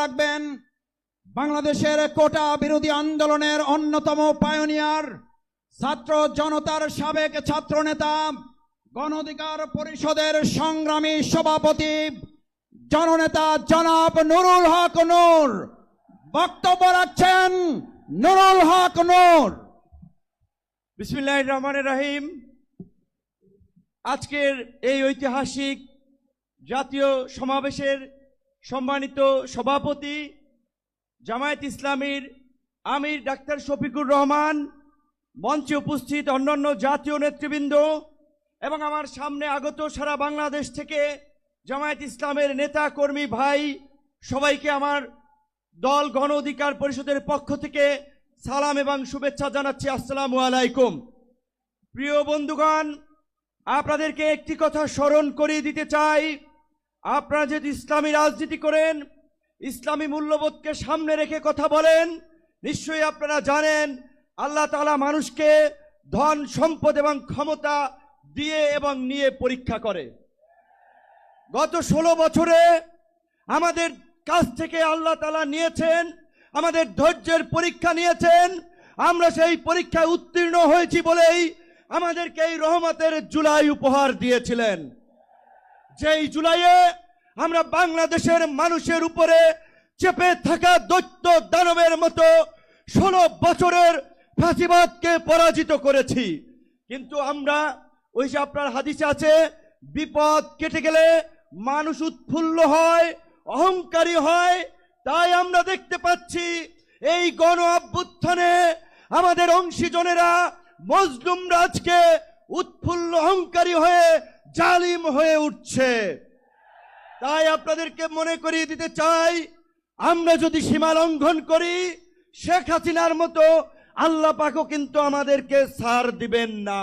রাখবেন, বাংলাদেশের কোটা বিরোধী আন্দোলনের অন্যতম পায়োনিয়ার ছাত্র জনতার সাবেক ছাত্র নেতা গণঅধিকার পরিষদের সংগ্রামী সভাপতি, জননেতা জনাব নুরুল হক নূর। বক্তব্য রাখছেন নুরুল হক নূর। বিসমিল্লাহ রহমানের রাহিম। আজকের এই ঐতিহাসিক জাতীয় সমাবেশের সম্মানিত সভাপতি, জামায়াত ইসলামীর আমির ডাক্তার শফিকুর রহমান, মঞ্চে উপস্থিত অন্যান্য জাতীয় নেতৃবৃন্দ এবং আমার সামনে আগত সারা বাংলাদেশ থেকে জামায়াত ইসলামের নেতা কর্মী ভাই, সবাইকে আমার দল গণ অধিকার পরিষদের পক্ষ থেকে সালাম এবং শুভেচ্ছা জানাচ্ছি। আসসালামু আলাইকুম। প্রিয় বন্ধুগণ, আপনাদেরকে একটি কথা স্মরণ করিয়ে দিতে চাই। আপনারা যদি ইসলামী রাজনীতি করেন, ইসলামী মূল্যবোধকে সামনে রেখে কথা বলেন, নিশ্চয়ই আপনারা জানেন, আল্লাহ তালা মানুষকে ধন, সম্পদ এবং ক্ষমতা দিয়ে এবং নিয়ে পরীক্ষা করে। গত ষোলো বছরে আমাদের কাছ থেকে আল্লাহ তালা নিয়েছেন, আমাদের ধৈর্যের পরীক্ষা নিয়েছেন, আমরা সেই পরীক্ষায় উত্তীর্ণ হয়েছি বলেই আমাদেরকে এই রহমতের জুলাই উপহার দিয়েছিলেন। যেই জুলাইয়ে আমরা বাংলাদেশের মানুষের উপরে চেপে থাকা দৈত্য দানবের মতো ষোলো বছরের ফাঁসিবাদকে পরাজিত করেছি। কিন্তু আমরা, ওই যে আপনার হাদিসে আছে, বিপদ কেটে গেলে মানুষ উৎফুল্ল হয়, অহংকারী হয়, তাই আমরা দেখতে পাচ্ছি এই গণ অভ্যুত্থানে আমাদের অংশীজনেরা মজলুম রাজকে উৎফুল্ল অহংকারী হয়ে জালিম হয়ে উঠছে। তাই আপনাদেরকে মনে করিয়ে দিতে চাই, আমরা যদি সীমা লঙ্ঘন করি, শেখ হাসিনার মতো আল্লাহ পাকও কিন্তু আমাদেরকে সার দিবেন না।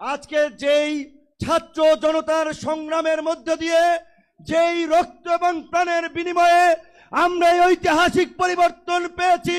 আজকে যেই ছাত্র জনতার সংগ্রামের মধ্য দিয়ে যেই রক্ত এবং প্রাণের বিনিময়ে আমরা এই ঐতিহাসিক পরিবর্তন পেয়েছি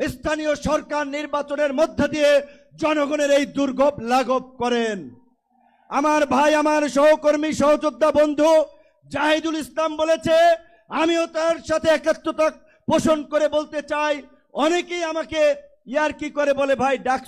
স্থানীয় সরকার নির্বাচনের মধ্য দিয়ে জনগণের এই দুর্গব লাঘব করেন। আমার ভাই, আমার সহকর্মী, সহযোদ্ধা বন্ধু জাহিদুল ইসলাম বলেছে, আমিও তার সাথে একাত্মতা পোষণ করে বলতে চাই। অনেকেই আমাকে ইয়ার কি করে বলে, ভাই ডাকসু